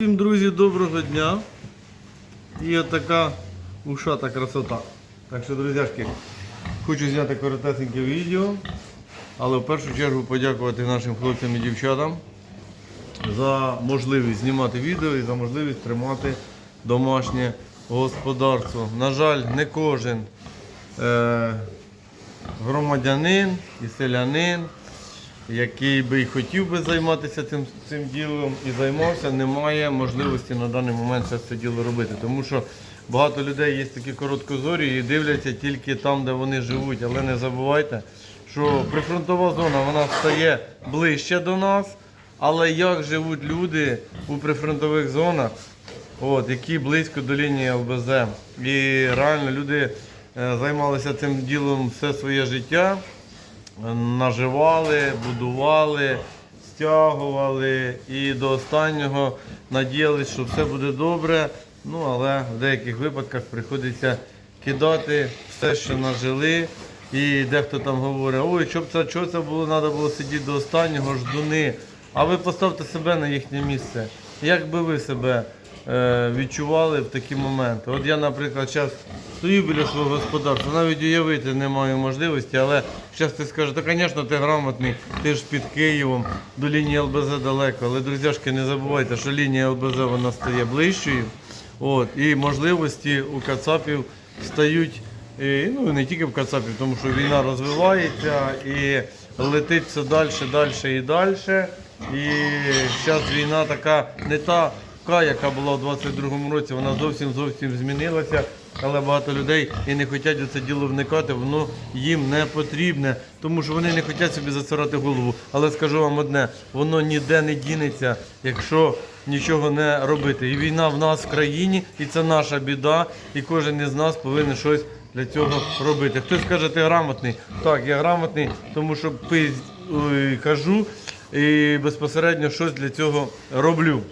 Всім друзі, доброго дня. І от така ушата красота. Так що, друзяшки, хочу зняти коротесеньке відео, але в першу чергу подякувати нашим хлопцям і дівчатам за можливість знімати відео і за можливість тримати домашнє господарство. На жаль, не кожен е, громадянин і селянин який би і хотів би займатися цим, цим ділом і займався, не має можливості на даний момент зараз це діло робити. Тому що багато людей є такі короткозорі і дивляться тільки там, де вони живуть. Але не забувайте, що прифронтова зона вона стає ближче до нас. Але як живуть люди у прифронтових зонах, от, які близько до лінії ЛБЗ. І реально люди е, займалися цим ділом все своє життя наживали, будували, стягували і до останнього надіялись, що все буде добре. Ну, але в деяких випадках приходиться кидати все, що нажили. І дехто там говорить, ой, щоб це, що це було, треба було сидіти до останнього, ждуни. А ви поставте себе на їхнє місце. Як би ви себе відчували в такі моменти? От я, наприклад, зараз стою біля свого господарства, навіть уявити не маю можливості, але зараз ти скажеш, то, звісно, ти грамотний, ти ж під Києвом, до лінії ЛБЗ далеко. Але, друзяшки, не забувайте, що лінія ЛБЗ вона стає ближчою. От, і можливості у Кацапів стають, і, ну не тільки в Кацапів, тому що війна розвивається і летить все далі, далі і далі. І зараз війна така не та, така, яка була у 22-му році, вона зовсім зовсім змінилася. Але багато людей і не хочуть у це діло вникати, воно їм не потрібне, тому що вони не хочуть собі засирати голову. Але скажу вам одне, воно ніде не дінеться, якщо нічого не робити. І війна в нас в країні, і це наша біда, і кожен із нас повинен щось для цього робити. Хтось каже, ти грамотний. Так, я грамотний, тому що пизд ой, кажу і безпосередньо щось для цього роблю.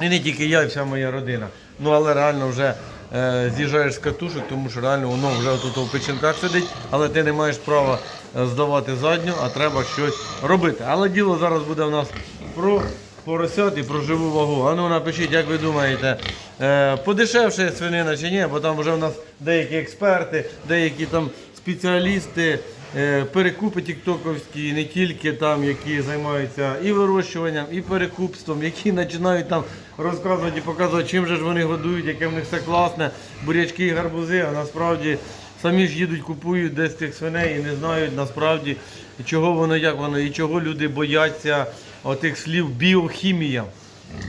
І не тільки я, і вся моя родина. Ну але реально вже е, з'їжджаєш з катушок, тому що реально воно вже тут у печінках сидить, але ти не маєш права е, здавати задню, а треба щось робити. Але діло зараз буде в нас про поросят і про живу вагу. А ну напишіть, як ви думаєте, е, подешевше свинина чи ні, бо там вже в нас деякі експерти, деякі там спеціалісти. Е, Перекупи тіктоковські, не тільки там, які займаються і вирощуванням, і перекупством, які починають там розказувати і показувати, чим же ж вони годують, яке в них все класне, бурячки і гарбузи, а насправді самі ж їдуть, купують десь тих свиней і не знають насправді, чого воно, як воно, і чого люди бояться отих слів біохімія.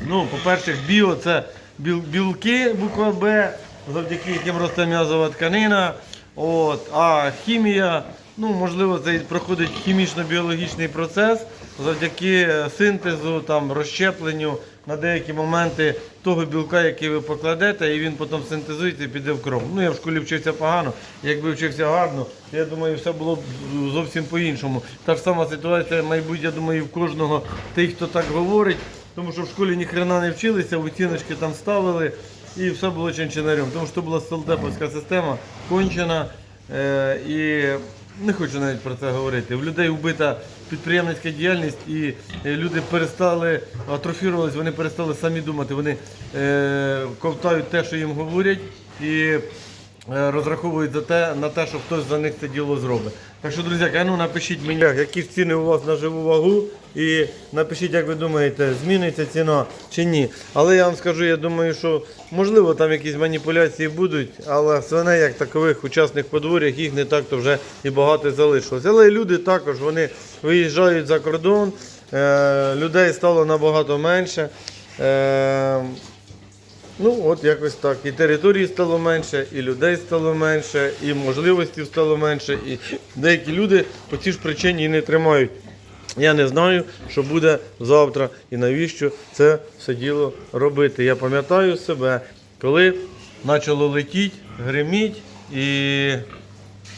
Ну, по-перше, біо це білки, буква Б, завдяки яким росте м'язова тканина. От, а хімія, ну можливо, це проходить хімічно-біологічний процес завдяки е, синтезу, там, розщепленню на деякі моменти того білка, який ви покладете, і він потім синтезується і піде в кров. Ну, я в школі вчився погано, якби вчився гарно, я думаю, все було б зовсім по-іншому. Та ж сама ситуація, мабуть, я думаю, в кожного тих, хто так говорить, тому що в школі ніхрена не вчилися, оціночки там ставили. І все було чинчинарем, тому що була солдеповська система кончена. Е, і не хочу навіть про це говорити. В людей вбита підприємницька діяльність, і е, люди перестали атрофірувалися, вони перестали самі думати. Вони е, ковтають те, що їм говорять, і е, розраховують за те, на те, що хтось за них це діло зробить. Так що, друзі, а ну напишіть мені, які ціни у вас на живу вагу, і напишіть, як ви думаєте, зміниться ціна чи ні. Але я вам скажу, я думаю, що можливо там якісь маніпуляції будуть, але свиней як такових у частних подвор'ях їх не так то вже і багато залишилось. Але люди також вони виїжджають за кордон, е, людей стало набагато менше. Ну, от якось так. І території стало менше, і людей стало менше, і можливостей стало менше. І деякі люди по цій ж причині і не тримають. Я не знаю, що буде завтра і навіщо це все діло робити. Я пам'ятаю себе, коли почало летіти, гриміть, і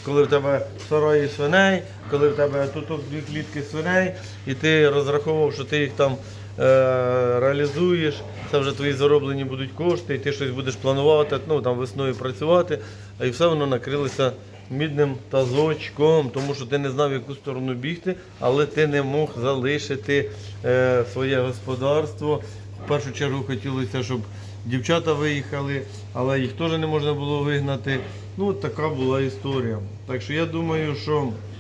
коли в тебе сарої свиней, коли в тебе тут дві клітки свиней, і ти розраховував, що ти їх там реалізуєш, це вже твої зароблені будуть кошти, і ти щось будеш планувати, ну там весною працювати, і все воно накрилося мідним тазочком, тому що ти не знав, в яку сторону бігти, але ти не мог залишити е, своє господарство в першу чергу хотілося, щоб дівчата виїхали, але їх теж не можна було вигнати. Ну, така була історія. Так що я думаю, що Е,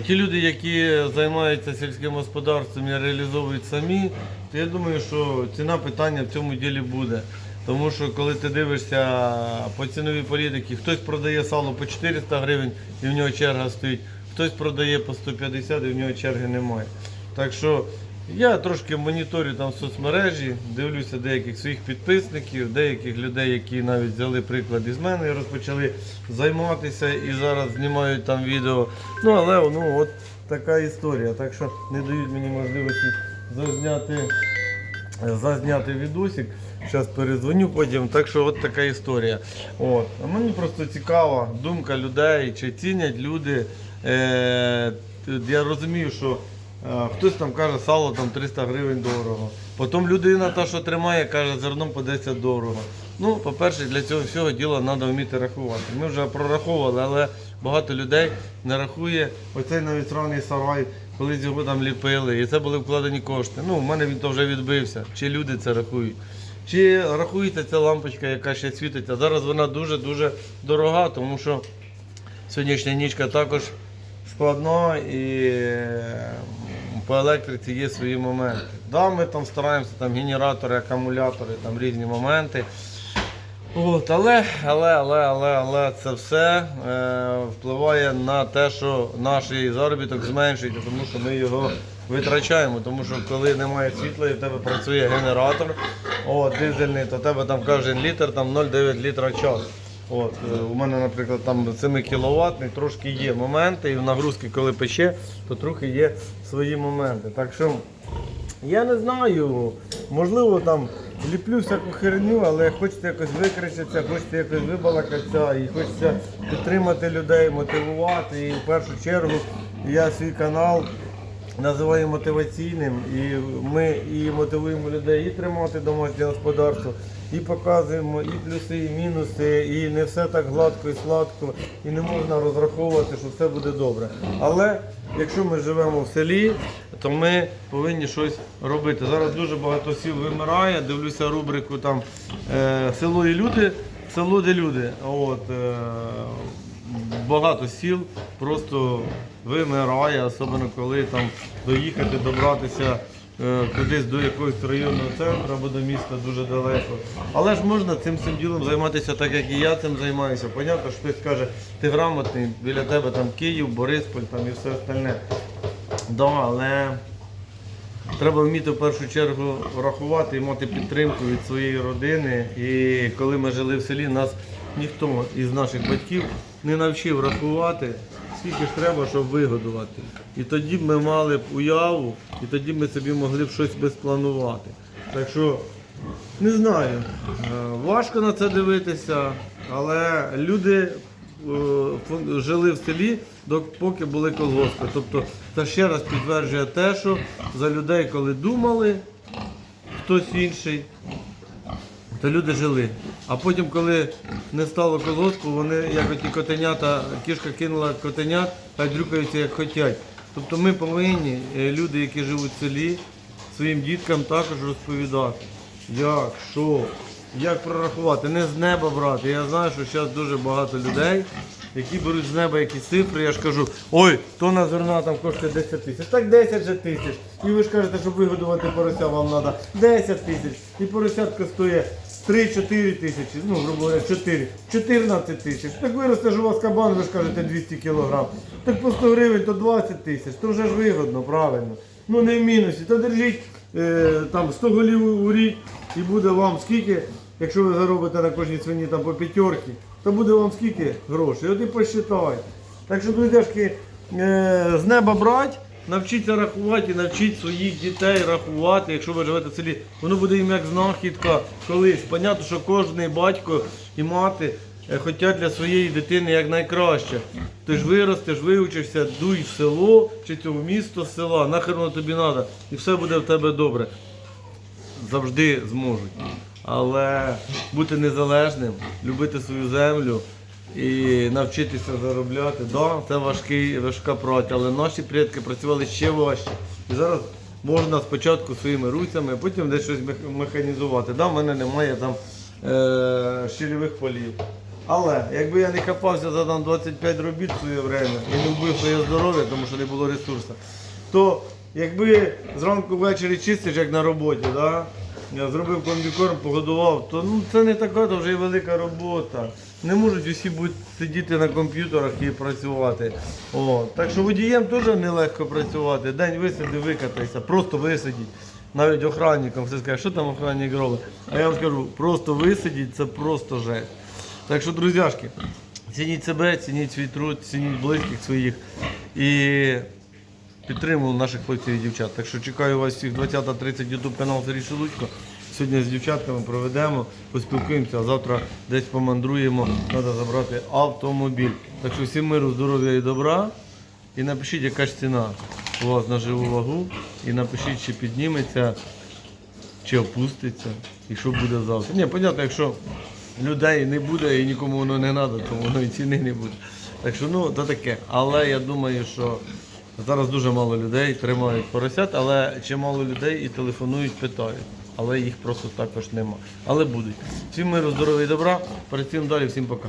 Ті люди, які займаються сільським господарством і реалізовують самі, то я думаю, що ціна питання в цьому ділі буде. Тому що коли ти дивишся по ціновій політиці, хтось продає сало по 400 гривень і в нього черга стоїть, хтось продає по 150 і в нього черги немає. Так що я трошки моніторю там соцмережі, дивлюся деяких своїх підписників, деяких людей, які навіть взяли приклад із мене і розпочали займатися і зараз знімають там відео. Ну але ну от така історія. Так що не дають мені можливості зазняти, зазняти відосик. Зараз перезвоню потім. Так що от така історія. От. А мені просто цікава думка людей, чи цінять люди. Е, я розумію, що хтось там каже, сало там 300 гривень дорого. Потім людина, та, що тримає, каже, зерном по 10 дорого. Ну, по-перше, для цього всього діла треба вміти рахувати. Ми вже прораховували, але багато людей не рахує. Оцей навіть сраний сарай, колись його там ліпили, і це були вкладені кошти. Ну, в мене він то вже відбився. Чи люди це рахують? Чи рахується ця лампочка, яка ще світиться? Зараз вона дуже-дуже дорога, тому що сьогоднішня нічка також складна і е, по електриці є свої моменти. Да, ми там стараємося, там генератори, акумулятори, там різні моменти. От, але, але, але, але, але це все е, впливає на те, що наш заробіток зменшується, тому що ми його витрачаємо. Тому що коли немає світла і в тебе працює генератор, о, дизельний, то тебе там кожен літр там 0,9 літра час. От, е, у мене, наприклад, там 7 кВт, трошки є моменти, і в нагрузки, коли пече, то трохи є свої моменти. Так що я не знаю, можливо там ліплю всяку херню, але хочеться якось викричатися, хочеться якось вибалакатися і хочеться підтримати людей, мотивувати. І в першу чергу я свій канал називаю мотиваційним. І ми і мотивуємо людей і тримати домашнє господарство, і показуємо і плюси, і мінуси, і не все так гладко і сладко, і не можна розраховувати, що все буде добре. Але якщо ми живемо в селі, то ми повинні щось робити. Зараз дуже багато сіл вимирає. Дивлюся рубрику там е, село і люди, село де люди. От, е, багато сіл просто вимирає, особливо коли там доїхати, добратися кудись до якогось районного центру або до міста дуже далеко. Але ж можна цим цим ділом займатися так, як і я цим займаюся. Понятно, що хтось каже, ти грамотний, біля тебе там Київ, Борисполь там і все остальне. Да, але треба вміти в першу чергу врахувати і мати підтримку від своєї родини. І коли ми жили в селі, нас ніхто із наших батьків не навчив рахувати, скільки ж треба, щоб вигодувати. І тоді б ми мали б уяву, і тоді ми собі могли б щось безпланувати. Так що не знаю, е, важко на це дивитися, але люди е, жили в селі, поки були колгоспи. Тобто це ще раз підтверджує те, що за людей, коли думали хтось інший, то люди жили. А потім, коли не стало колгоспу, вони як оті котенята, кішка кинула котенят, хай дрюкаються як хотять. Тобто ми повинні, е, люди, які живуть в селі, своїм діткам також розповідати, як, що, як прорахувати, не з неба брати. Я знаю, що зараз дуже багато людей, які беруть з неба якісь цифри, я ж кажу, ой, тонна зерна там коштує 10 тисяч. Так 10 же тисяч. І ви ж кажете, щоб вигодувати порося вам треба 10 тисяч. І поросятка стоїть 3-4 тисячі, ну, грубо говоря, 4, 14 тисяч. Так виросте ж у вас кабан, ви ж кажете 200 кілограм. Так по 100 гривень то 20 тисяч. То вже ж вигодно, правильно. Ну не в мінусі. То держіть е, там 100 голів у рік і буде вам скільки, якщо ви заробите на кожній свині там по п'ятерки, то буде вам скільки грошей. От і посчитайте. Так що, друзяшки, е, з неба брать, навчіться рахувати і навчіть своїх дітей рахувати, якщо ви живете в селі. Воно буде їм як знахідка колись. Понятно, що кожен батько і мати е, хочуть для своєї дитини як найкраще. Ти ж виростеш, вивчишся, дуй в село чи в місто з села, нахер воно тобі треба, і все буде в тебе добре завжди зможуть. Але бути незалежним, любити свою землю і навчитися заробляти, да, це важкий, важка праця, але наші предки працювали ще важче. І зараз можна спочатку своїми руцями, потім десь щось механізувати. Да, в мене немає там е- щільових полів. Але якби я не хапався за там 25 робіт в своє время і не вбив своє здоров'я, тому що не було ресурсу, то якби зранку ввечері чистиш, як на роботі, да? Я зробив комбікорм, погодував, то ну, це не така то вже й велика робота. Не можуть усі будуть сидіти на комп'ютерах і працювати. О, так що водієм теж нелегко працювати. День висиди, викатайся, просто висидіть. Навіть охранникам все скаже, що там охранник робить. А я вам скажу, просто висидіть, це просто жесть. Так що, друзяшки, цініть себе, цініть свій труд, цініть близьких своїх і підтримували наших хлопців і дівчат. Так що чекаю вас всіх 20.30 YouTube канал Сергій Шелудько. Сьогодні з дівчатками проведемо, поспілкуємося, а завтра десь помандруємо, треба забрати автомобіль. Так що всім миру, здоров'я і добра. І напишіть, яка ж ціна у вас на живу вагу. І напишіть, чи підніметься, чи опуститься, і що буде завтра. Ні, понятно, якщо людей не буде і нікому воно не треба, то воно і ціни не буде. Так що ну, то таке. Але я думаю, що зараз дуже мало людей тримають поросят, але чимало людей і телефонують, питають. Але їх просто також нема. Але будуть. Всім миру, здоров'я і добра. Працюємо далі, всім пока.